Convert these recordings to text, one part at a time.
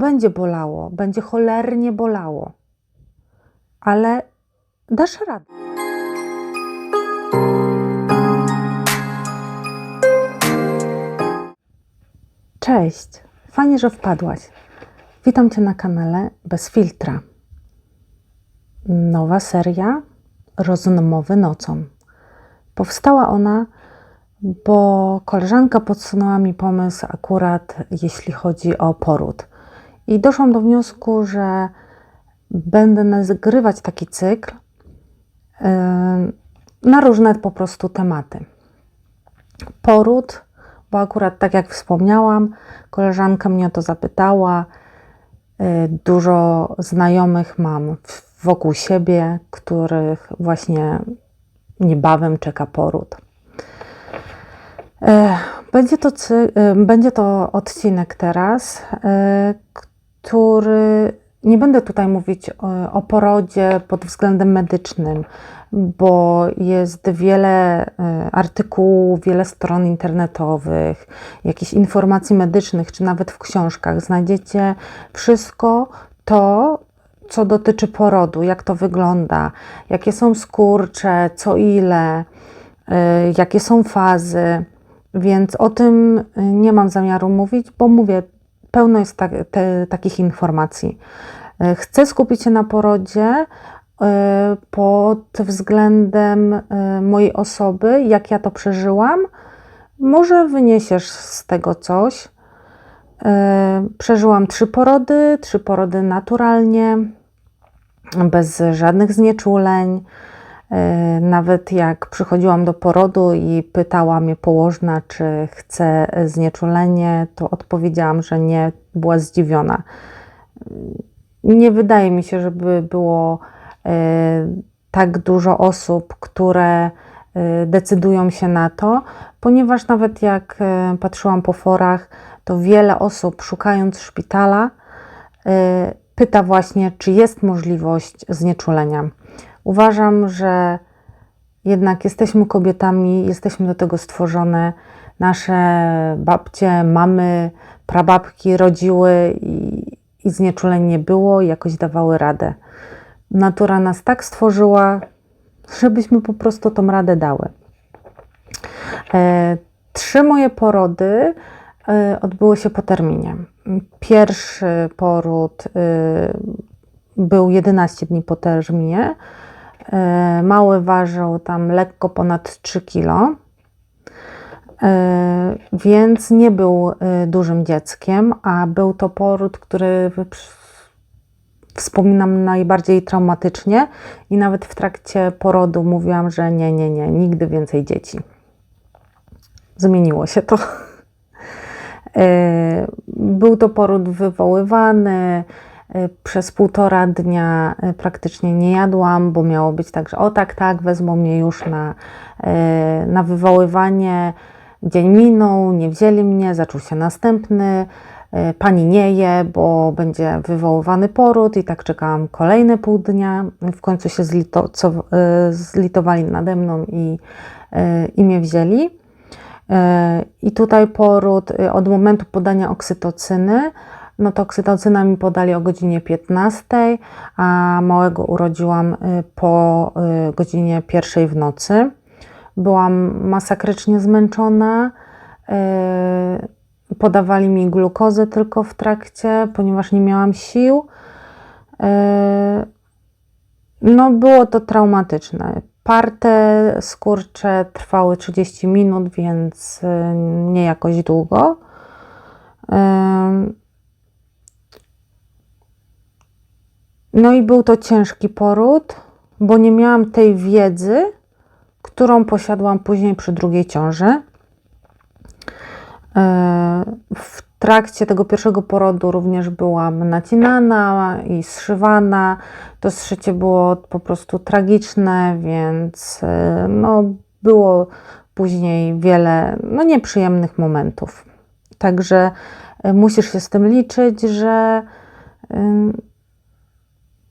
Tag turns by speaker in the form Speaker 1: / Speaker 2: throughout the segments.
Speaker 1: Będzie bolało, będzie cholernie bolało, ale dasz radę. Cześć, fajnie, że wpadłaś. Witam Cię na kanale Bez Filtra. Nowa seria Rozmowy nocą. Powstała ona, bo koleżanka podsunęła mi pomysł akurat jeśli chodzi o poród. I doszłam do wniosku, że będę nagrywać taki cykl na różne po prostu tematy. Poród, bo akurat tak jak wspomniałam, koleżanka mnie o to zapytała. Yy, Dużo znajomych mam wokół siebie, których właśnie niebawem czeka poród. E, Będzie to, e, będzie to odcinek teraz, e, który nie będę tutaj mówić o, o porodzie pod względem medycznym, bo jest wiele e, artykułów, wiele stron internetowych, jakichś informacji medycznych, czy nawet w książkach znajdziecie wszystko to, co dotyczy porodu, jak to wygląda, jakie są skurcze, co ile, y, jakie są fazy. Więc o tym nie mam zamiaru mówić, bo mówię, pełno jest tak, te, takich informacji. Y, Chcę skupić się na porodzie y, pod względem y, mojej osoby, jak ja to przeżyłam. Może wyniesiesz z tego coś. Przeżyłam trzy porody, trzy porody naturalnie, bez żadnych znieczuleń. Y, Nawet jak przychodziłam do porodu i pytała mnie położna, czy chcę znieczulenie, to odpowiedziałam, że nie, była zdziwiona. Nie wydaje mi się, żeby było y, tak dużo osób, które y, decydują się na to, ponieważ nawet jak patrzyłam po forach, to wiele osób szukając szpitala pyta właśnie, czy jest możliwość znieczulenia. Uważam, że jednak jesteśmy kobietami, jesteśmy do tego stworzone. Nasze babcie, mamy, prababki rodziły i, i znieczuleń nie było i jakoś dawały radę. Natura nas tak stworzyła, żebyśmy po prostu tą radę dały. E, Trzy moje porody e, odbyły się po terminie. Pierwszy poród e, był 11 dni po terminie. E, Mały ważył tam lekko ponad 3 kg, E, więc nie był e, dużym dzieckiem, a był to poród, który wspominam najbardziej traumatycznie i nawet w trakcie porodu mówiłam, że nie, nie, nie, nigdy więcej dzieci. Zmieniło się to. Był to poród wywoływany. E, Przez półtora dnia e, praktycznie nie jadłam, bo miało być tak, że o tak, tak, wezmą mnie już na, e, na wywoływanie. Dzień minął, nie wzięli mnie, zaczął się następny. Pani nie je, bo będzie wywoływany poród i tak czekałam kolejne pół dnia. W końcu się zlito, zlitowali nade mną i, i mnie wzięli. I tutaj poród od momentu podania oksytocyny, no to oksytocyna mi podali o godzinie 15, a małego urodziłam e, po e, godzinie pierwszej w nocy. Byłam masakrycznie zmęczona. e, Podawali mi glukozę tylko w trakcie, ponieważ nie miałam sił. No, było to traumatyczne. Parte skurcze trwały 30 minut, więc y, nie jakoś długo. No i był to ciężki poród, bo nie miałam tej wiedzy, którą posiadłam później przy drugiej ciąży. Yy, W trakcie tego pierwszego porodu również byłam nacinana i zszywana. To zszycie było po prostu tragiczne, więc yy, no, było później wiele no, nieprzyjemnych momentów. Także yy, musisz się z tym liczyć, że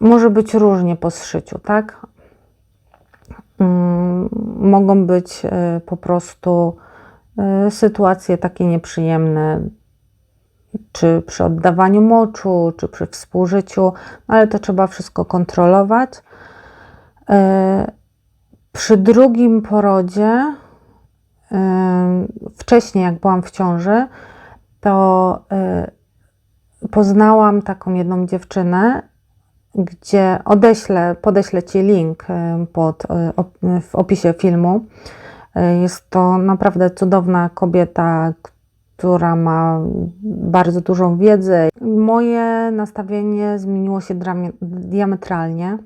Speaker 1: może być różnie po zszyciu, tak? Mm, Mogą być y, po prostu y, sytuacje takie nieprzyjemne, czy przy oddawaniu moczu, czy przy współżyciu, ale to trzeba wszystko kontrolować. E, przy drugim porodzie, e, wcześniej jak byłam w ciąży, to e, poznałam taką jedną dziewczynę, gdzie odeślę, podeślę Ci link pod, w opisie filmu. Jest to naprawdę cudowna kobieta, która ma bardzo dużą wiedzę. Moje nastawienie zmieniło się diametralnie,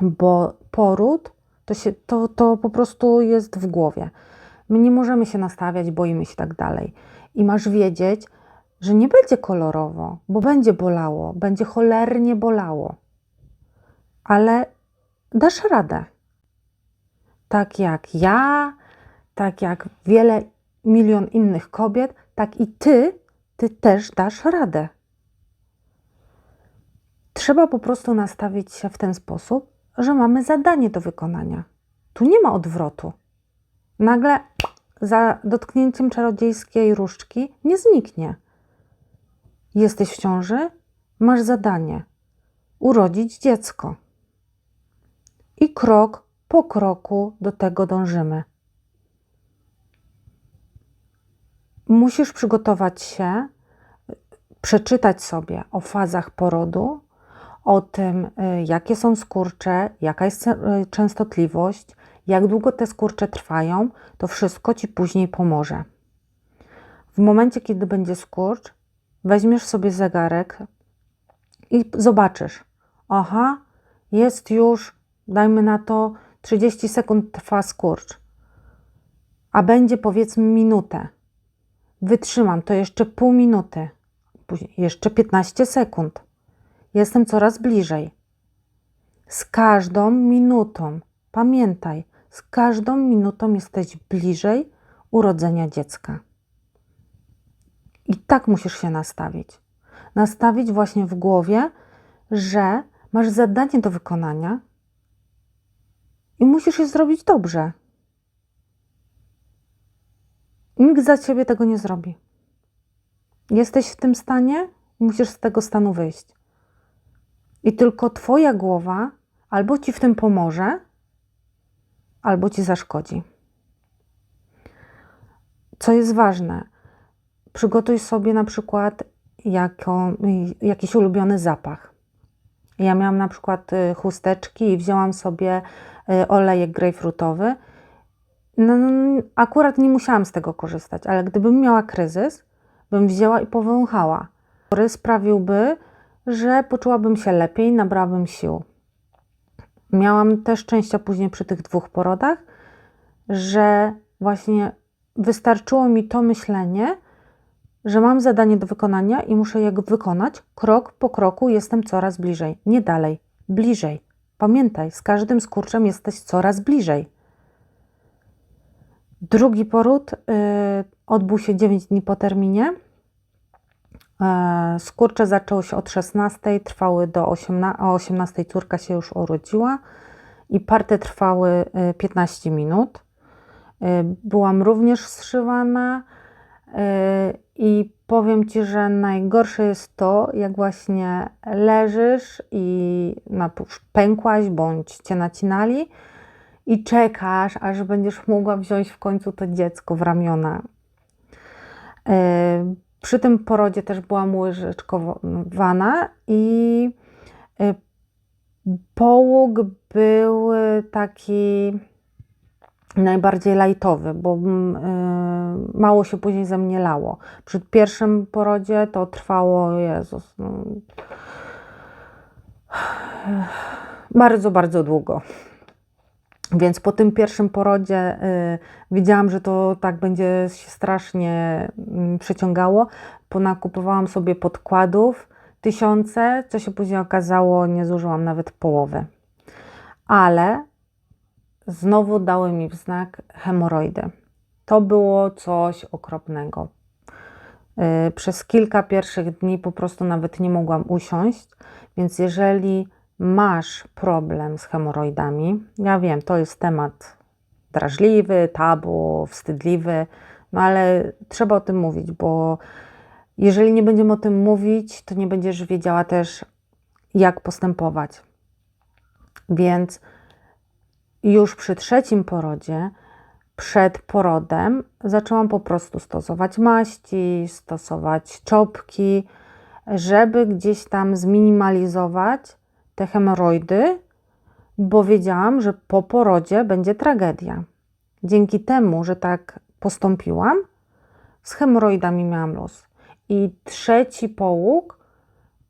Speaker 1: bo poród to, się, to, to po prostu jest w głowie. My nie możemy się nastawiać, boimy się tak dalej. I masz wiedzieć, że nie będzie kolorowo, bo będzie bolało, będzie cholernie bolało. Ale dasz radę. Tak jak ja, tak jak wiele milion innych kobiet, tak i ty, ty też dasz radę. Trzeba po prostu nastawić się w ten sposób, że mamy zadanie do wykonania. Tu nie ma odwrotu. Nagle za dotknięciem czarodziejskiej różdżki nie zniknie. Jesteś w ciąży, masz zadanie urodzić dziecko. I krok po kroku do tego dążymy. musisz przygotować się, przeczytać sobie o fazach porodu, o tym, y, jakie są skurcze, jaka jest y, częstotliwość, jak długo te skurcze trwają, to wszystko ci później pomoże. W momencie, kiedy będzie skurcz, weźmiesz sobie zegarek i zobaczysz, aha, jest już, dajmy na to, 30 sekund trwa skurcz, a będzie powiedzmy minutę Wytrzymam to jeszcze pół minuty, później jeszcze 15 sekund. Jestem coraz bliżej. Z każdą minutą, pamiętaj, z każdą minutą jesteś bliżej urodzenia dziecka. I tak musisz się nastawić. Nastawić właśnie w głowie, że masz zadanie do wykonania i musisz je zrobić dobrze. Nikt za ciebie tego nie zrobi. Jesteś w tym stanie, musisz z tego stanu wyjść. I tylko Twoja głowa albo ci w tym pomoże, albo ci zaszkodzi. Co jest ważne, przygotuj sobie na przykład jako, jakiś ulubiony zapach. Ja miałam na przykład y, chusteczki i wzięłam sobie y, olejek grejpfrutowy no, no, akurat nie musiałam z tego korzystać, ale gdybym miała kryzys, bym wzięła i powąchała. Który sprawiłby, że poczułabym się lepiej, nabrałabym sił. Miałam też szczęścia później przy tych dwóch porodach, że właśnie wystarczyło mi to myślenie, że mam zadanie do wykonania i muszę je wykonać. Krok po kroku jestem coraz bliżej. Nie dalej, bliżej. Pamiętaj, z każdym skurczem jesteś coraz bliżej. Drugi poród y, odbył się 9 dni po terminie. E, skurcze zaczęły się od 16, trwały do 18, a o 18 córka się już urodziła i party trwały 15 y, minut. Y, byłam również zszywana i powiem Ci, że najgorsze jest to, jak właśnie leżysz i pękłaś bądź Cię nacinali, i czekasz, aż będziesz mogła wziąć w końcu to dziecko w ramiona. E, przy tym porodzie też byłam łyżeczkowana i e, połóg był taki najbardziej lajtowy, bo mm, e, mało się później ze mnie lało. Przy pierwszym porodzie to trwało, Jezus, no, bardzo, bardzo długo. Więc po tym pierwszym porodzie y, widziałam, że to tak będzie się strasznie y, przeciągało. Ponakupowałam sobie podkładów tysiące, co się później okazało, nie zużyłam nawet połowy. Ale znowu dały mi w znak hemoroidy. To było coś okropnego. Y, przez kilka pierwszych dni po prostu nawet nie mogłam usiąść, więc jeżeli masz problem z hemoroidami, ja wiem, to jest temat drażliwy, tabu, wstydliwy, no ale trzeba o tym mówić, bo Jeżeli nie będziemy o tym mówić, to nie będziesz wiedziała też, jak postępować. Więc już przy trzecim porodzie, przed porodem, zaczęłam po prostu stosować maści, stosować czopki, żeby gdzieś tam zminimalizować te hemoroidy, bo wiedziałam, że po porodzie będzie tragedia. Dzięki temu, że tak postąpiłam, z hemoroidami miałam los. I trzeci połóg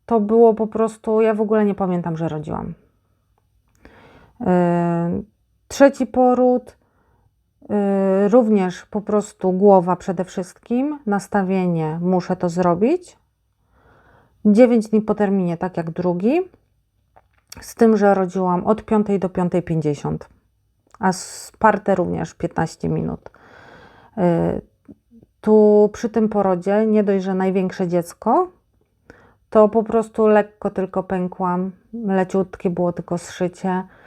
Speaker 1: to było po prostu, ja w ogóle nie pamiętam, że rodziłam. Yy, trzeci poród, yy, również po prostu głowa przede wszystkim, nastawienie, muszę to zrobić. 9 dni po terminie, tak jak drugi, z tym, że rodziłam od 5 do 5.50, a sparte również 15 minut. Yy, tu przy tym porodzie nie dość, że największe dziecko, to po prostu lekko tylko pękłam, leciutkie było tylko zszycie, y,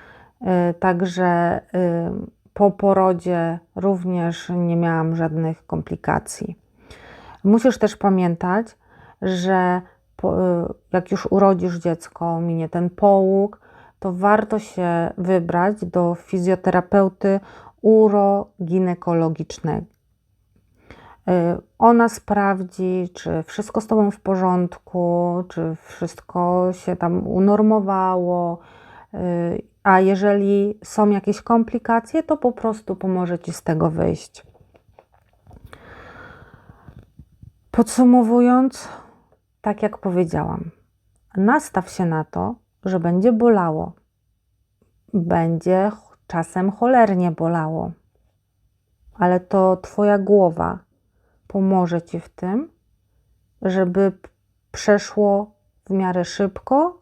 Speaker 1: także y, po porodzie również nie miałam żadnych komplikacji. Musisz też pamiętać, że y, jak już urodzisz dziecko, minie ten połóg, to warto się wybrać do fizjoterapeuty uroginekologicznego Y, ona sprawdzi, czy wszystko z Tobą w porządku, czy wszystko się tam unormowało. A jeżeli są jakieś komplikacje, to po prostu pomoże Ci z tego wyjść. Podsumowując, tak jak powiedziałam, nastaw się na to, że będzie bolało. Będzie czasem cholernie bolało, ale to Twoja głowa pomoże Ci w tym, żeby przeszło w miarę szybko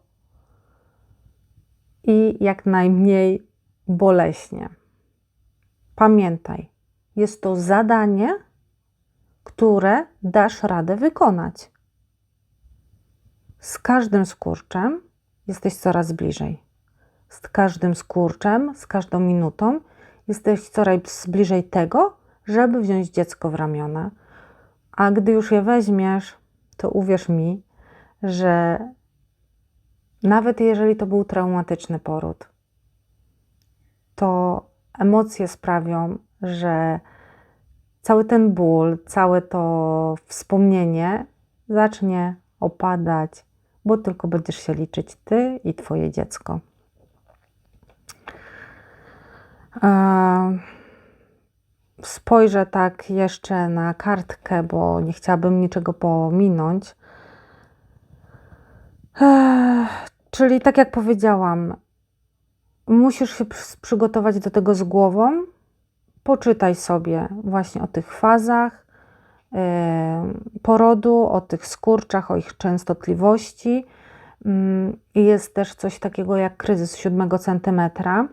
Speaker 1: i jak najmniej boleśnie. Pamiętaj, jest to zadanie, które dasz radę wykonać. Z każdym skurczem jesteś coraz bliżej. Z każdym skurczem, z każdą minutą jesteś coraz bliżej tego, żeby wziąć dziecko w ramiona, a gdy już je weźmiesz, to uwierz mi, że nawet jeżeli to był traumatyczny poród, to emocje sprawią, że cały ten ból, całe to wspomnienie zacznie opadać, bo tylko będziesz się liczyć ty i twoje dziecko. Spojrzę tak jeszcze na kartkę, bo nie chciałabym niczego pominąć. Czyli tak jak powiedziałam, musisz się przygotować do tego z głową. Poczytaj sobie właśnie o tych fazach porodu, o tych skurczach, o ich częstotliwości. Mm, jest też coś takiego jak kryzys siódmego centymetra.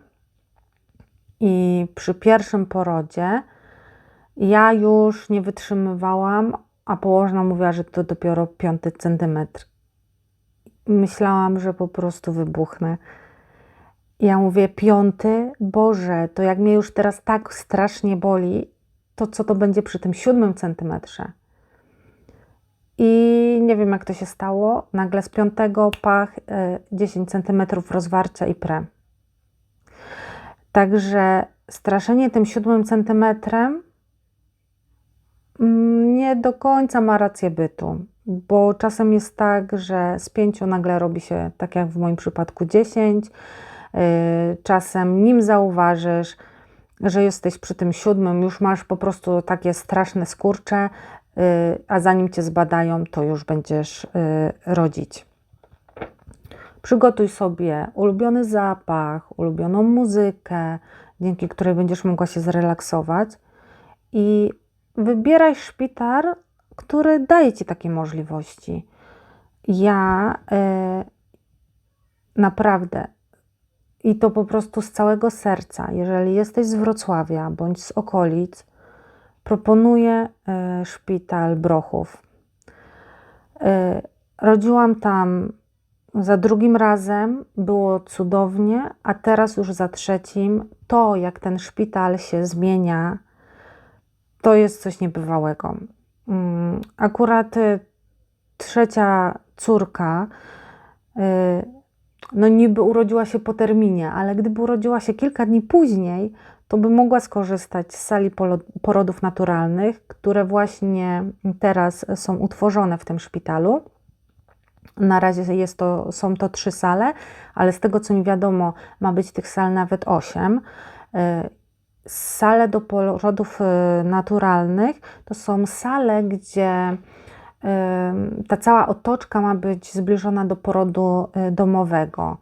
Speaker 1: I przy pierwszym porodzie ja już nie wytrzymywałam, a położna mówiła, że to dopiero piąty centymetr. Myślałam, że po prostu wybuchnę. Ja mówię, piąty, Boże, to jak mnie już teraz tak strasznie boli, to co to będzie przy tym siódmym centymetrze? I nie wiem, jak to się stało. Nagle z piątego pach 10 e, centymetrów rozwarcia i pre. Także straszenie tym siódmym centymetrem Mm, nie do końca ma rację bytu, bo czasem jest tak, że z pięciu nagle robi się tak jak w moim przypadku dziesięć. Y, czasem nim zauważysz, że jesteś przy tym siódmym, już masz po prostu takie straszne skurcze, y, a zanim cię zbadają, to już będziesz y, rodzić. Przygotuj sobie ulubiony zapach, ulubioną muzykę, dzięki której będziesz mogła się zrelaksować i wybieraj szpital, który daje ci takie możliwości. Ja y, naprawdę i to po prostu z całego serca, jeżeli jesteś z Wrocławia bądź z okolic, proponuję y, szpital Brochów. Y, rodziłam tam za drugim razem, było cudownie, a teraz już za trzecim, to jak ten szpital się zmienia, to jest coś niebywałego. Mm, akurat y, trzecia córka, y, no niby urodziła się po terminie, ale gdyby urodziła się kilka dni później, to by mogła skorzystać z sali porodów naturalnych, które właśnie teraz są utworzone w tym szpitalu. Na razie jest to, są to trzy sale, ale z tego co mi wiadomo, ma być tych sal nawet osiem. Sale do porodów y, naturalnych to są sale, gdzie y, ta cała otoczka ma być zbliżona do porodu y, domowego.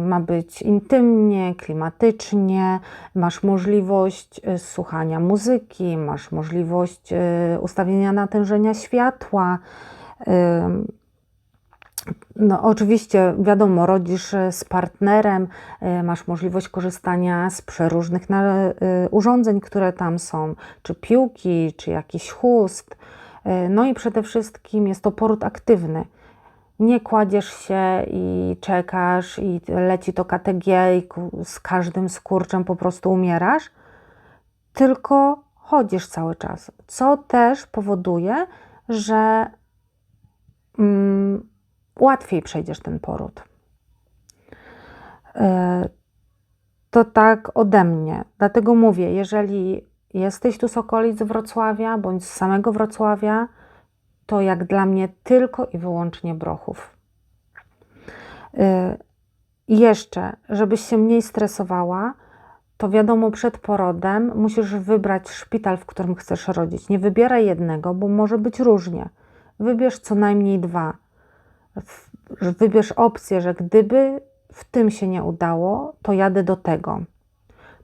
Speaker 1: Ma być intymnie, klimatycznie, masz możliwość słuchania muzyki, masz możliwość ustawienia natężenia światła. No, oczywiście, wiadomo, rodzisz e, z partnerem, e, masz możliwość korzystania z przeróżnych e, urządzeń, które tam są, czy piłki, czy jakiś chust. No i przede wszystkim jest to poród aktywny. Nie kładziesz się i czekasz, i leci to KTG, i z każdym skurczem po prostu umierasz, tylko chodzisz cały czas, co też powoduje, że mm, łatwiej przejdziesz ten poród. E, To tak ode mnie. Dlatego mówię, jeżeli jesteś tu z okolic Wrocławia bądź z samego Wrocławia, to jak dla mnie tylko i wyłącznie Brochów. E, I jeszcze, żebyś się mniej stresowała, to wiadomo, przed porodem musisz wybrać szpital, w którym chcesz rodzić. Nie wybieraj jednego, bo może być różnie. Wybierz co najmniej dwa wybierz opcję, że gdyby w tym się nie udało, to jadę do tego.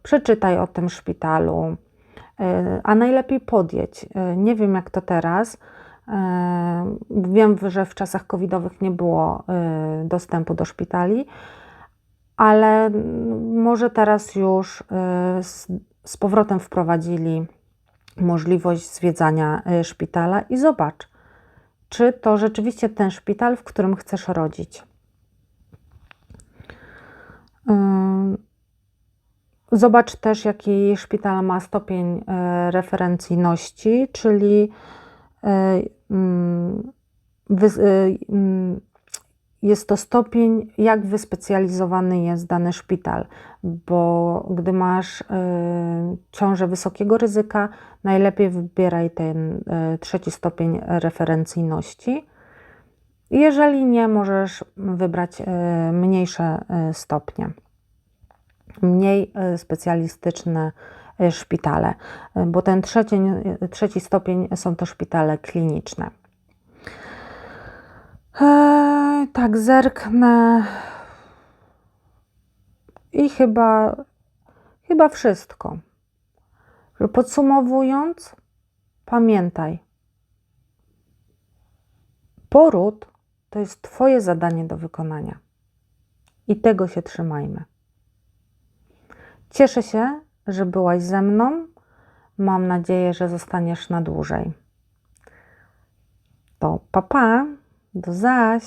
Speaker 1: Przeczytaj o tym szpitalu, y, a najlepiej podjedź. Y, Nie wiem jak to teraz. y, Wiem, że w czasach covidowych nie było dostępu do szpitali, ale może teraz już z, powrotem wprowadzili możliwość zwiedzania szpitala i zobacz, czy to rzeczywiście ten szpital, w którym chcesz rodzić. Ym, Zobacz też, jaki szpital ma stopień e, referencyjności, czyli e, mm, mm, jest to stopień, jak wyspecjalizowany jest dany szpital, bo gdy masz e, ciążę wysokiego ryzyka, najlepiej wybieraj ten e, trzeci stopień referencyjności. Jeżeli nie, możesz wybrać e, mniejsze e, stopnie, mniej e, specjalistyczne e, szpitale, e, bo ten trzeci, trzeci stopień są to szpitale kliniczne. Tak, zerknę. I chyba, chyba wszystko. Podsumowując, pamiętaj, poród to jest Twoje zadanie do wykonania. I tego się trzymajmy. Cieszę się, że byłaś ze mną. Mam nadzieję, że zostaniesz na dłużej. To papa, pa, do zaś.